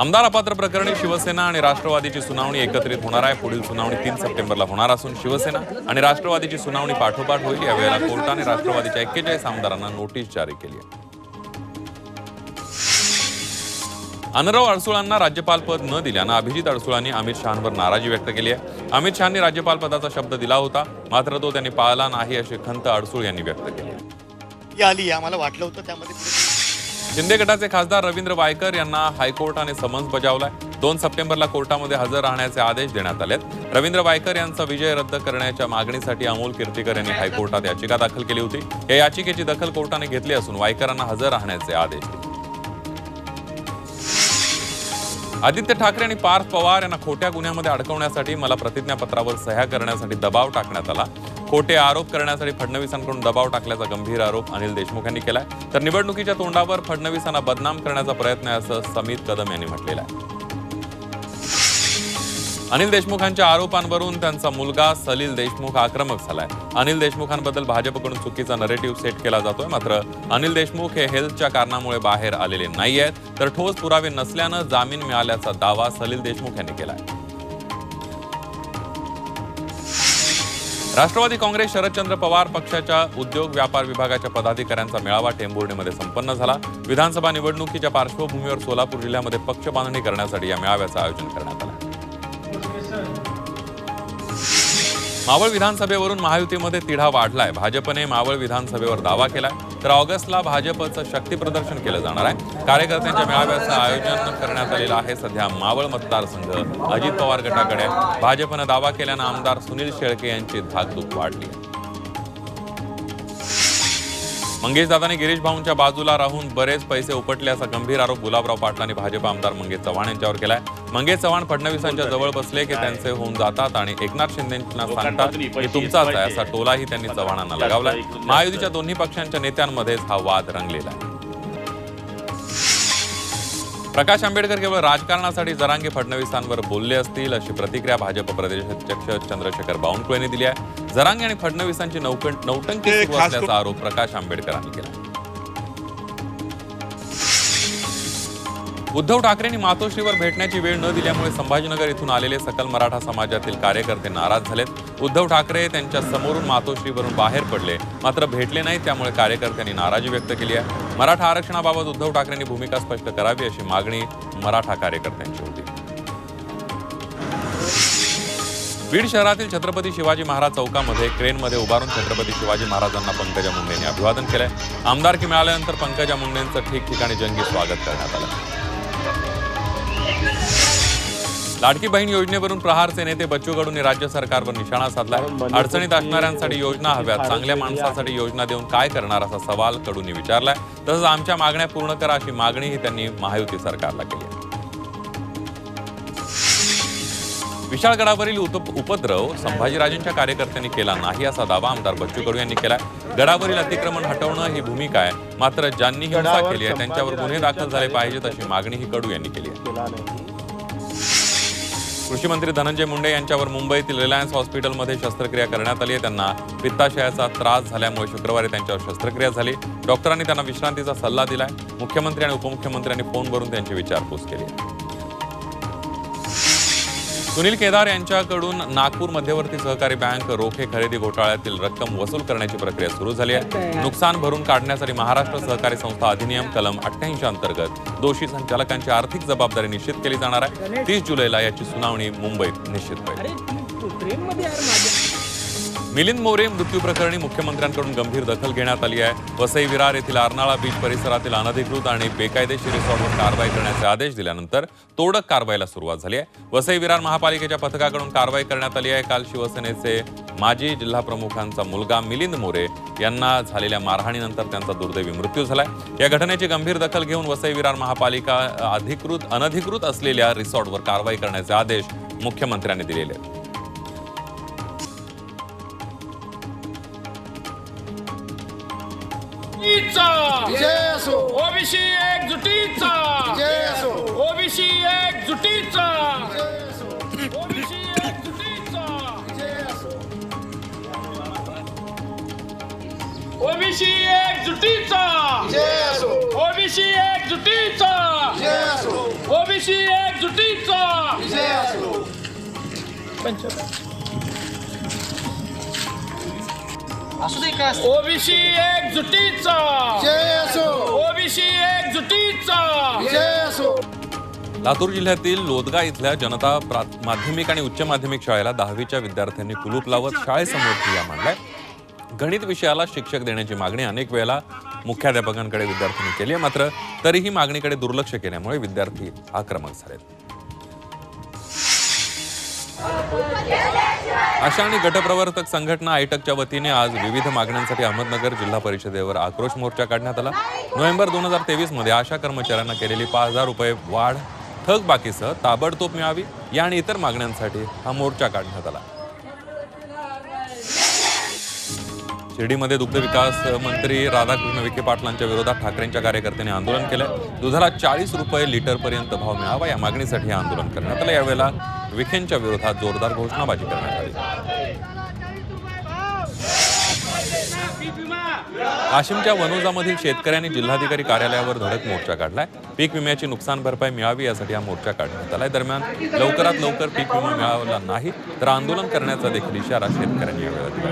आमदार अपात्र प्रकरणी शिवसेना आणि राष्ट्रवादीची सुनावणी एकत्रित होणार आहे. पुढील सुनावणी तीन सप्टेंबरला होणार असून शिवसेना आणि राष्ट्रवादीची सुनावणी पाठोपाठ होईल. यावेळेला कोर्टाने राष्ट्रवादीच्या एक्केचाळीस आमदारांना नोटीस जारी केली आहे. अनराव अडसुळांना राज्यपाल पद न दिल्यानं अभिजित अडसुळांनी अमित शहांवर नाराजी व्यक्त केली आहे. अमित शहांनी राज्यपाल पदाचा शब्द दिला होता. मात्र तो त्यांनी पाळला नाही अशी खंत अडसूळ यांनी व्यक्त केली. आली आम्हाला वाटलं होतं त्यामध्ये शिंदे गटाचे खासदार रवींद्र वायकर यांना हायकोर्टाने समन्स बजावलाय. दोन सप्टेंबरला कोर्टामध्ये हजर राहण्याचे आदेश देण्यात आलेत. रवींद्र वायकर यांचा विजय रद्द करण्याच्या मागणीसाठी अमोल कीर्तीकर यांनी हायकोर्टात याचिका दाखल केली होती. या याचिकेची दखल कोर्टाने घेतली असून वायकरांना हजर राहण्याचे आदेश दिले. आदित्य ठाकरे आणि पार्थ पवार यांना खोट्या गुन्ह्यामध्ये अडकवण्यासाठी मला प्रतिज्ञापत्रावर सह्या करण्यासाठी दबाव टाकण्यात आला. खोटे आरोप करण्यासाठी फडणवीसांकडून दबाव टाकल्याचा गंभीर आरोप अनिल देशमुख यांनी केलाय. तर निवडणुकीच्या तोंडावर फडणवीसांना बदनाम करण्याचा प्रयत्न आहे असं समित कदम यांनी म्हटलेलं आहे. अनिल देशमुखांच्या आरोपांवरून त्यांचा मुलगा सलील देशमुख आक्रमक झालाय. अनिल देशमुखांबद्दल भाजपकडून चुकीचा नरेटिव्ह सेट केला जातोय. मात्र अनिल देशमुख हे हेल्थच्या कारणामुळे बाहेर आलेले नाही आहेत तर ठोस पुरावे नसल्यानं जामीन मिळाल्याचा दावा सलील देशमुख यांनी केलाय. राष्ट्रवादी काँग्रेस शरदचंद्र पवार पक्षाच्या उद्योग व्यापार विभागाच्या पदाधिकाऱ्यांचा मेळावा टेंभुर्णीमध्ये संपन्न झाला. विधानसभा निवडणुकीच्या पार्श्वभूमीवर सोलापूर जिल्ह्यामध्ये पक्ष बांधणी करण्यासाठी या मेळाव्याचं आयोजन करण्यात आलं. मावळ विधानसभेवरून महायुतीमध्ये तिढा वाढलाय. भाजपने मावळ विधानसभेवर दावा केलाय. तर ऑगस्टला भाजपचं शक्तीप्रदर्शन केलं जाणार आहे. कार्यकर्त्यांच्या मेळाव्याचं आयोजन करण्यात आलेलं आहे. सध्या मावळ मतदारसंघ अजित पवार गटाकडे भाजपनं दावा केल्यानं आमदार सुनील शेळके यांची धाकधूक वाढली मंगेश दादाने गिरीश भाऊंच्या बाजूला राहून बरेच पैसे उपटले असा गंभीर आरोप गुलाबराव पाटलांनी भाजप आमदार मंगेश चव्हाण यांच्यावर केलाय. मंगेश चव्हाण फडणवीसांच्या जवळ बसले की त्यांचे होऊन जातात आणि एकनाथ शिंदेना सांगतात की तुमचाच आहे असा टोलाही त्यांनी चव्हाणांना लगावलाय. महायुतीच्या दोन्ही पक्षांच्या नेत्यांमध्येच हा वाद रंगलेला आहे. प्रकाश आंबेडकर केवळ राजकारणासाठी जरांगे फडणवीसांवर बोलले असतील अशी प्रतिक्रिया भाजप प्रदेशाध्यक्ष चंद्रशेखर बावनकुळे यांनी दिली आहे. जरांगे आणि फडणवीसांची नौकं नौटंकी सुरू असल्याचा आरोप प्रकाश आंबेडकरांनी केला. उद्धव ठाकरेंनी मातोश्रीवर भेटण्याची वेळ न दिल्यामुळे संभाजीनगर इथून आलेले सकल मराठा समाजातील कार्यकर्ते नाराज झालेत. उद्धव ठाकरे त्यांच्या समोरून मातोश्रीवरून बाहेर पडले. मात्र भेटले नाही त्यामुळे कार्यकर्त्यांनी नाराजी व्यक्त केली आहे. मराठा आरक्षणाबाबत उद्धव ठाकरेंनी भूमिका स्पष्ट करावी अशी मागणी मराठा कार्यकर्त्यांची होती. बीड शहरातील छत्रपती शिवाजी महाराज चौकामध्ये क्रेनमध्ये उभारून छत्रपती शिवाजी महाराजांना पंकजा मुंडेंनी अभिवादन केलंय. आमदारकी मिळाल्यानंतर पंकजा मुंडेंचं ठिकठिकाणी जंगी स्वागत करण्यात आलं. लाडकी बहीण योजनेवरून प्रहारचे नेते बच्चू कडूंनी राज्य सरकारवर निशाणा साधलाय. अडचणीत असणाऱ्यांसाठी योजना हव्यात. चांगल्या माणसासाठी योजना देऊन काय करणार असा सवाल कडूंनी विचारलाय. तसंच आमच्या मागण्या पूर्ण करा अशी मागणीही त्यांनी महायुती सरकारला केली आहे. विशाळगडावरील उत- उपद्रव संभाजीराजेंच्या कार्यकर्त्यांनी केला नाही असा दावा आमदार बच्चू कडू यांनी केला गडावरील अतिक्रमण हटवणं ही भूमिका आहे. मात्र ज्यांनी हिंसा केली आहे त्यांच्यावर गुन्हे दाखल झाले पाहिजेत अशी मागणीही कडू यांनी केली आहे. कृषी मंत्री धनंजय मुंडे यांच्यावर मुंबईतील रिलायन्स हॉस्पिटलमध्ये शस्त्रक्रिया करण्यात आली आहे. त्यांना पित्ताशयाचा त्रास झाल्यामुळे शुक्रवारी त्यांच्यावर शस्त्रक्रिया झाली. डॉक्टरांनी त्यांना विश्रांतीचा सल्ला दिलाय. मुख्यमंत्री आणि उपमुख्यमंत्र्यांनी फोनवरून त्यांची विचारपूस केली आहे. सुनील केदार यांच्याकडून नागपूर मध्यवर्ती सहकारी बँक रोखे खरेदी घोटाळ्यातील रक्कम वसूल करण्याची प्रक्रिया सुरू झाली आहे. नुकसान भरून काढण्यासाठी महाराष्ट्र सहकारी संस्था अधिनियम कलम अठ्ठ्याऐंशी अंतर्गत दोषी संचालकांची आर्थिक जबाबदारी निश्चित केली जाणार आहे. तीस जुलैला याची सुनावणी मुंबईत निश्चित होईल. मिलिंद मोरे मृत्यू प्रकरणी मुख्यमंत्र्यांकडून गंभीर दखल घेण्यात आली आहे. वसई विरार येथील आरनाळा बीच परिसरातील अनधिकृत आणि बेकायदेशीर रिसॉर्टवर कारवाई करण्याचे आदेश दिल्यानंतर तोडक कारवाईला सुरुवात झाली आहे. वसई विरार महापालिकेच्या पथकाकडून कारवाई करण्यात आली आहे. काल शिवसेनेचे माजी जिल्हा प्रमुखांचा मुलगा मिलिंद मोरे यांना झालेल्या मारहाणीनंतर त्यांचा दुर्दैवी मृत्यू झालाय. या घटनेची गंभीर दखल घेऊन वसई विरार महापालिका अधिकृत अनधिकृत असलेल्या रिसॉर्टवर कारवाई करण्याचे आदेश मुख्यमंत्र्यांनी दिलेले आहेत. वंचितचा विजय असो. ओबीसी एकजुटीचा. विजय असो. ओबीसी एकजुटीचा. ओबीसी एकजुटीचा. ओबीसी एकजुटीचा. विजय असो. ओबीसी एकजुटीचा. विजय असो. ओबीसी एकजुटीचा. विजय असो. पंचायत दे का? ओबीसी एकजुटीचा. ओबीसी एकजुटीचा. लातूर जिल्ह्यातील लोदगा इथल्या जनता माध्यमिक आणि उच्च माध्यमिक शाळेला दहावीच्या विद्यार्थ्यांनी कुलूप लावत शाळेसमोर ठिय्या मांडलाय. गणित विषयाला शिक्षक देण्याची मागणी अनेक वेळेला मुख्याध्यापकांकडे विद्यार्थ्यांनी केली आहे. मात्र तरीही मागणीकडे दुर्लक्ष केल्यामुळे विद्यार्थी आक्रमक झालेत. आशा आणि गटप्रवर्तक संघटना आयटकच्या वतीने आज विविध मागण्यांसाठी अहमदनगर जिल्हा परिषदेवर आक्रोश मोर्चा काढण्यात आला. नोव्हेंबर दोन हजार तेवीसमध्ये आशा कर्मचाऱ्यांना केलेली पाच हजार रुपये वाढ थकबाकीसह ताबडतोब मिळावी या आणि इतर मागण्यांसाठी हा मोर्चा काढण्यात आला. शिर्डीमध्ये दुग्ध विकास मंत्री राधाकृष्ण विखे पाटलांच्या विरोधात ठाकरेंच्या कार्यकर्त्यांनी आंदोलन केलं दुधाला चाळीस रुपये लिटरपर्यंत भाव मिळावा या मागणीसाठी हे आंदोलन करण्यात आलं. यावेळेला विखेंच्या विरोधात जोरदार घोषणाबाजी करण्यात आली. वाशिमच्या वनोजामधील शेतकऱ्यांनी जिल्हाधिकारी कार्यालयावर धडक मोर्चा काढलाय. पीक विम्याची नुकसान भरपाई मिळावी यासाठी हा मोर्चा काढण्यात आलाय. दरम्यान लवकरात लवकर पीक विमा मिळाला नाही तर आंदोलन करण्याचा देखील इशारा शेतकऱ्यांनी यावेळी दिला.